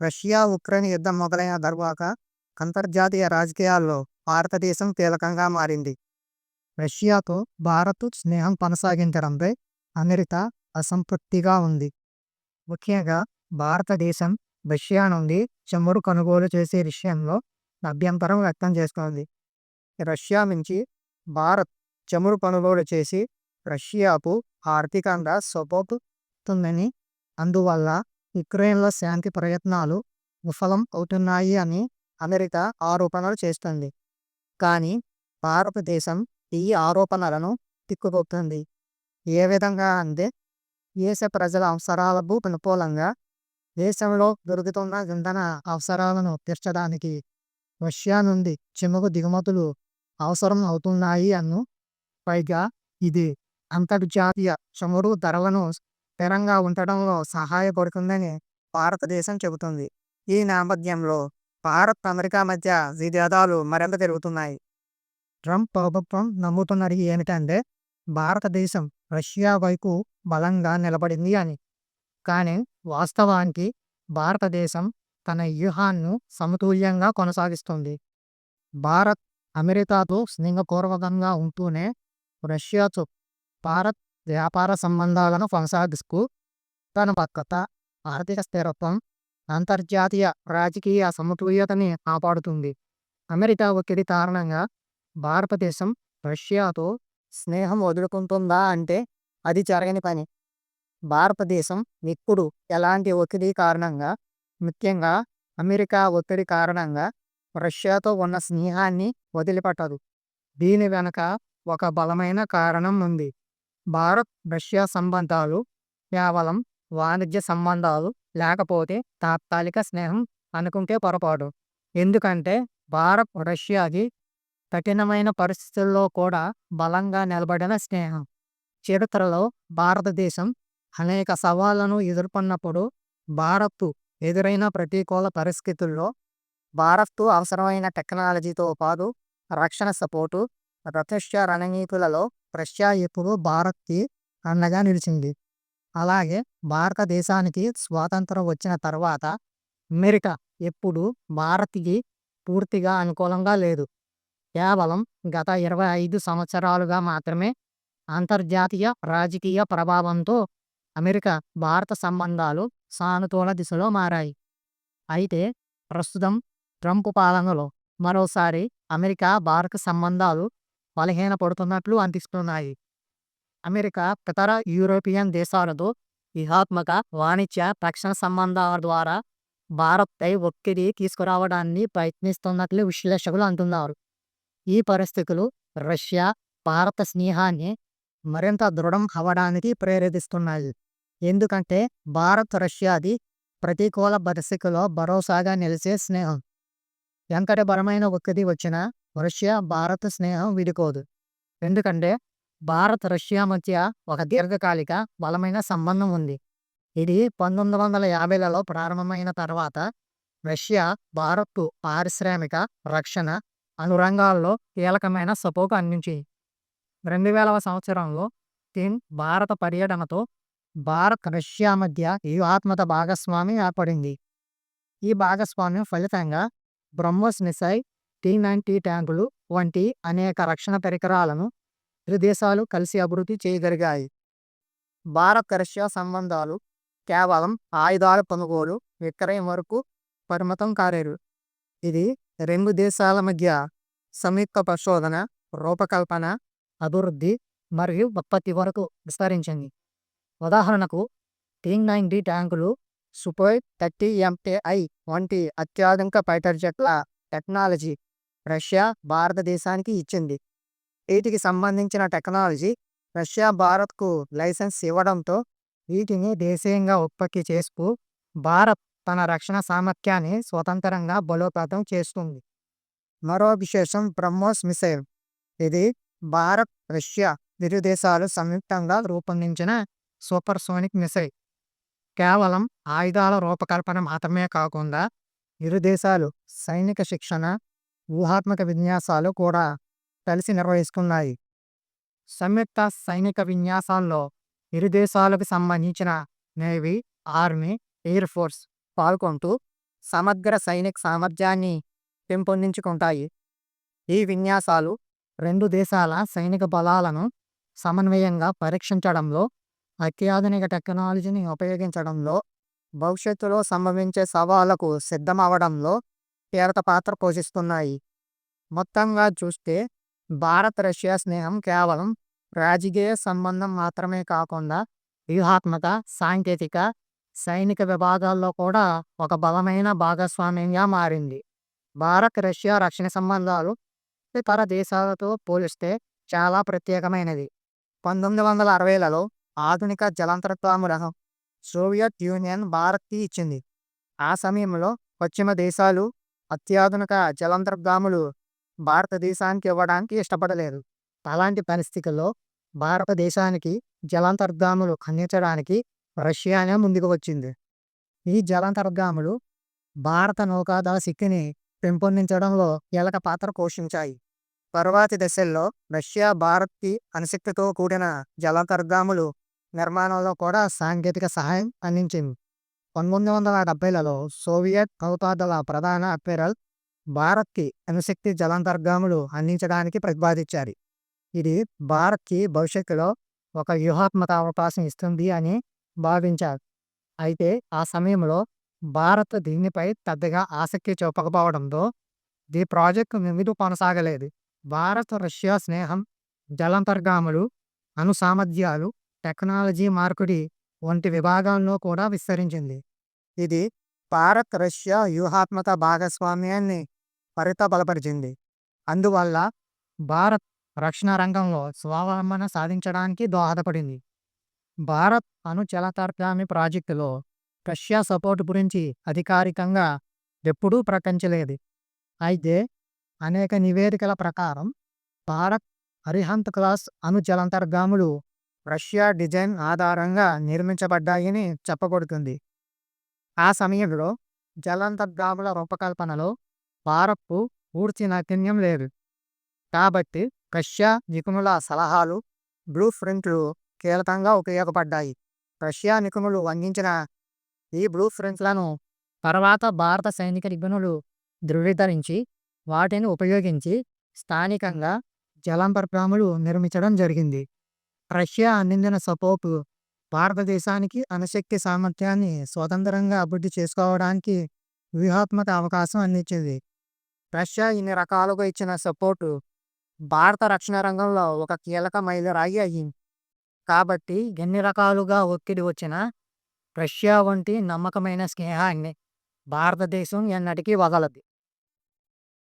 Russia Ukraine యుద్ధం మొదలైన తరువాత అంతర్జాతీయ రాజకీయాల్లో భారతదేశం కీలకంగా మారింది. రష్యాతో భారత్ స్నేహం కొనసాగించడంపై అమెరికా అసంతృప్తిగా ఉంది. ముఖ్యంగా భారతదేశం రష్యా నుండి చమురు కొనుగోలు చేసే విషయంలో అభ్యంతరం వ్యక్తం చేస్తోంది. రష్యా నుంచి భారత్ చమురు కొనుగోలు చేసి రష్యాకు ఆర్థికంగా సపోర్ట్ ఉందని అందువల్ల యుక్రెయిన్లో శాంతి ప్రయత్నాలు విఫలం అవుతున్నాయి అని అమెరికా ఆరోపణలు చేస్తుంది. కానీ భారతదేశం ఈ ఆరోపణలను తిక్కుకొస్తుంది ఏ విధంగా అంటే దేశ ప్రజల అవసరాలకు అనుకూలంగా దేశంలో దొరుకుతున్న ఇంధన అవసరాలను తీర్చడానికి రష్యా నుండి చమురు దిగుమతులు అవసరం అవుతున్నాయి అను పైగా ఇది అంతర్జాతీయ చమురు ధరలను స్థిరంగా ఉండటంలో సహాయపడుతుందని భారతదేశం చెబుతుంది. ఈ నేపథ్యంలో భారత్ అమెరికా మధ్య విభేదాలు మరింత పెరుగుతున్నాయి. ట్రంప్ ప్రభుత్వం నమ్ముతున్నది ఏమిటంటే భారతదేశం రష్యా వైపు బలంగా నిలబడింది అని. కానీ వాస్తవానికి భారతదేశం తన వ్యూహాన్ని సమతుల్యంగా కొనసాగిస్తుంది. భారత్ అమెరికాతో స్నేహపూర్వకంగా ఉంటూనే రష్యాతో భారత్ వ్యాపార సంబంధాలను కొనసాగిస్తూ తన భద్రత ఆర్థిక స్థిరత్వం అంతర్జాతీయ రాజకీయ సమతుల్యతని కాపాడుతుంది. అమెరికా ఒత్తిడి కారణంగా భారతదేశం రష్యాతో స్నేహం వదులుకుంటుందా అంటే అది జరగని పని. భారతదేశం ఇప్పుడు ఎలాంటి ఒత్తిడి కారణంగా ముఖ్యంగా అమెరికా ఒత్తిడి కారణంగా రష్యాతో ఉన్న స్నేహాన్ని వదిలిపెట్టదు. దీని వెనక ఒక బలమైన కారణం ఉంది. భారత్ రష్యా సంబంధాలు కేవలం వాణిజ్య సంబంధాలు లేకపోతే తాత్కాలిక స్నేహం అనుకుంటే పొరపాటు. ఎందుకంటే భారత్ రష్యాకి కఠినమైన పరిస్థితుల్లో కూడా బలంగా నిలబడిన స్నేహం. చరిత్రలో భారతదేశం అనేక సవాళ్ళను ఎదుర్కొన్నప్పుడు భారత్ ఎదురైన ప్రతికూల పరిస్థితుల్లో భారత్ అవసరమైన టెక్నాలజీతో పాటు రక్షణ సపోర్టు రష్యా రణనీతులలో రష్యా ఎప్పుడు భారత్కి అండగా నిలిచింది. అలాగే భారతదేశానికి స్వాతంత్రం వచ్చిన తర్వాత అమెరికా ఎప్పుడు భారత్కి పూర్తిగా అనుకూలంగా లేదు. కేవలం గత ఇరవై ఐదు సంవత్సరాలుగా మాత్రమే అంతర్జాతీయ రాజకీయ ప్రభావంతో అమెరికా భారత సంబంధాలు సానుకూల దిశలో మారాయి. అయితే ప్రస్తుతం ట్రంప్ పాలనలో మరోసారి అమెరికా భారత సంబంధాలు బలహీనపడుతున్నట్లు అనిపిస్తున్నాయి. అమెరికా ఇతర యూరోపియన్ దేశాలతో వ్యూహాత్మక వాణిజ్య రక్షణ సంబంధాల ద్వారా భారత్పై ఒత్తిడి తీసుకురావడాన్ని ప్రయత్నిస్తున్నట్లు విశ్లేషకులు అంటున్నారు. ఈ పరిస్థితులు రష్యా భారత స్నేహాన్ని మరింత దృఢం అవ్వడానికి ప్రేరేపిస్తున్నాయి. ఎందుకంటే భారత్ రష్యాది ప్రతికూల పరిస్థితుల్లో భరోసాగా నిలిచే స్నేహం. ఎంతటి బలమైన ఒత్తిడి వచ్చినా రష్యా భారత్ స్నేహం విడిపోదు. ఎందుకంటే భారత్ రష్యా మధ్య ఒక దీర్ఘకాలిక బలమైన సంబంధం ఉంది. ఇది పంతొమ్మిది వందల యాభైలలో ప్రారంభమైన తర్వాత రష్యా భారత్ పారిశ్రామిక రక్షణ అను రంగాల్లో కీలకమైన సపోర్ట్ అందించింది. రెండు వేలవ సంవత్సరంలో టీన్ భారత పర్యటనతో భారత్ రష్యా మధ్య వ్యూహాత్మక భాగస్వామి ఏర్పడింది. ఈ భాగస్వామ్యం ఫలితంగా బ్రహ్మోస్ మిసైల్ టీ నైన్టీ ట్యాంకులు వంటి అనేక రక్షణ పరికరాలను ఇరు దేశాలు కలిసి అభివృద్ధి చేయగలిగాయి. భారత్ రష్యా సంబంధాలు కేవలం ఆయుధాల కొనుగోలు విక్రయం వరకు పరిమితం కారేరు ఇది రెండు దేశాల మధ్య సంయుక్త పరిశోధన రూపకల్పన అభివృద్ధి మరియు ఉత్పత్తి వరకు విస్తరించింది. ఉదాహరణకు టీ నైన్టీ ట్యాంకులు సుపోయ్ థర్టీ ఎంటీఐ వంటి అత్యాధునిక ఫైటర్ జెట్ల టెక్నాలజీ రష్యా భారతదేశానికి ఇచ్చింది. వీటికి సంబంధించిన టెక్నాలజీ రష్యా భారత్కు లైసెన్స్ ఇవ్వడంతో వీటిని దేశీయంగా ఉత్పత్తి చేస్తూ భారత్ తన రక్షణ సామర్థ్యాన్ని స్వతంత్రంగా బలోపేతం చేస్తుంది. మరో విశేషం బ్రహ్మోస్ మిసైల్. ఇది భారత్ రష్యా ఇరు దేశాలు సంయుక్తంగా రూపొందించిన సూపర్ సోనిక్ మిసైల్. కేవలం ఆయుధాల రూపకల్పన మాత్రమే కాకుండా ఇరు దేశాలు సైనిక శిక్షణ వ్యూహాత్మక విన్యాసాలు కూడా కలిసి నిర్వహిస్తున్నాయి. సంయుక్త సైనిక విన్యాసాల్లో ఇరు దేశాలకు సంబంధించిన నేవీ ఆర్మీ ఎయిర్ ఫోర్స్ పాల్గొంటూ సమగ్ర సైనిక సామర్థ్యాన్ని పెంపొందించుకుంటాయి. ఈ విన్యాసాలు రెండు దేశాల సైనిక బలాలను సమన్వయంగా పరీక్షించడంలో అత్యాధునిక టెక్నాలజీని ఉపయోగించడంలో భవిష్యత్తులో సంభవించే సవాళ్ళకు సిద్ధమవడంలో కీలక పాత్ర పోషిస్తున్నాయి. మొత్తంగా చూస్తే భారత్ రష్యా స్నేహం కేవలం రాజకీయ సంబంధం మాత్రమే కాకుండా వ్యూహాత్మక సాంకేతిక సైనిక విభాగాల్లో కూడా ఒక బలమైన భాగస్వామ్యంగా మారింది. భారత్ రష్యా రక్షణ సంబంధాలు ఇతర దేశాలతో పోలిస్తే చాలా ప్రత్యేకమైనది పంతొమ్మిది వందల అరవైలలో ఆధునిక జలాంతర్గాములను సోవియట్ యూనియన్ భారత్కి ఇచ్చింది. ఆ సమయంలో పశ్చిమ దేశాలు అత్యాధునిక జలాంతర్గాములు భారతదేశానికి ఇవ్వడానికి ఇష్టపడలేదు. అలాంటి పరిస్థితుల్లో భారతదేశానికి జలాంతర్గాములు అందించడానికి రష్యానే ముందుకు వచ్చింది. ఈ జలాంతర్గాములు భారత నౌకాదళ శక్తిని పెంపొందించడంలో కీలక పాత్ర పోషించాయి. తరువాతి దశల్లో రష్యా భారత్కి అణుశక్తితో కూడిన జలాంతర్గాములు నిర్మాణంలో కూడా సాంకేతిక సహాయం అందించింది. పంతొమ్మిది వందల డెబ్బైలలో సోవియట్ నౌకాదళ ప్రధాన అడ్మిరల్ భారత్కి అణుశక్తి జలాంతర్గాములు అందించడానికి ప్రతిపాదించారు. ఇది భారత్కి భవిష్యత్తులో ఒక వ్యూహాత్మక అవకాశం ఇస్తుంది అని భావించారు. అయితే ఆ సమయంలో భారత్ దీనిపై పెద్దగా ఆసక్తి చూపకపోవడంతో ఈ ప్రాజెక్టు ముందు కొనసాగలేదు. భారత్ రష్యా స్నేహం జలాంతర్గాములు అణు సామర్థ్యాలు టెక్నాలజీ మార్పిడి వంటి విభాగాల్లో కూడా విస్తరించింది. ఇది భారత్ రష్యా వ్యూహాత్మక భాగస్వామ్యాన్ని మరింత బలపరిచింది అందువల్ల భారత్ రక్షణ రంగంలో స్వావలంబన సాధించడానికి దోహదపడింది. భారత్ అణు ప్రాజెక్టులో రష్యా సపోర్ట్ గురించి అధికారికంగా ఎప్పుడూ ప్రకటించలేదు. అయితే అనేక నివేదికల ప్రకారం భారత్ అరిహంత్ క్లాస్ అణు జలాంతర్గాములు రష్యా డిజైన్ ఆధారంగా నిర్మించబడ్డాయని చెప్పబడుతుంది ఆ సమయంలో జలాంతర్గాముల రూపకల్పనలో భారత్కు పూర్తి నైపుణ్యం లేదు. కాబట్టి రష్యా నిపుణుల సలహాలు బ్లూ ప్రింట్లు కీలకంగా ఉపయోగపడ్డాయి. రష్యా నిపుణులు అందించిన ఈ బ్లూ ప్రింట్లను తర్వాత భారత సైనిక నిపుణులు ధృవీకరించి వాటిని ఉపయోగించి స్థానికంగా జలాంతర్గాములు నిర్మించడం జరిగింది. రష్యా అందించిన సపోర్టు భారతదేశానికి అణశక్తి సామర్థ్యాన్ని స్వతంత్రంగా అభివృద్ధి చేసుకోవడానికి వ్యూహాత్మక అవకాశం అందించింది. రష్యా ఇన్ని రకాలుగా ఇచ్చిన సపోర్టు భారత రక్షణ రంగంలో ఒక కీలక మైలురాయి అయ్యింది. కాబట్టి ఎన్ని రకాలుగా ఒత్తిడి వచ్చినా రష్యా వంటి నమ్మకమైన స్నేహాన్ని భారతదేశం ఎన్నటికీ వదలదు.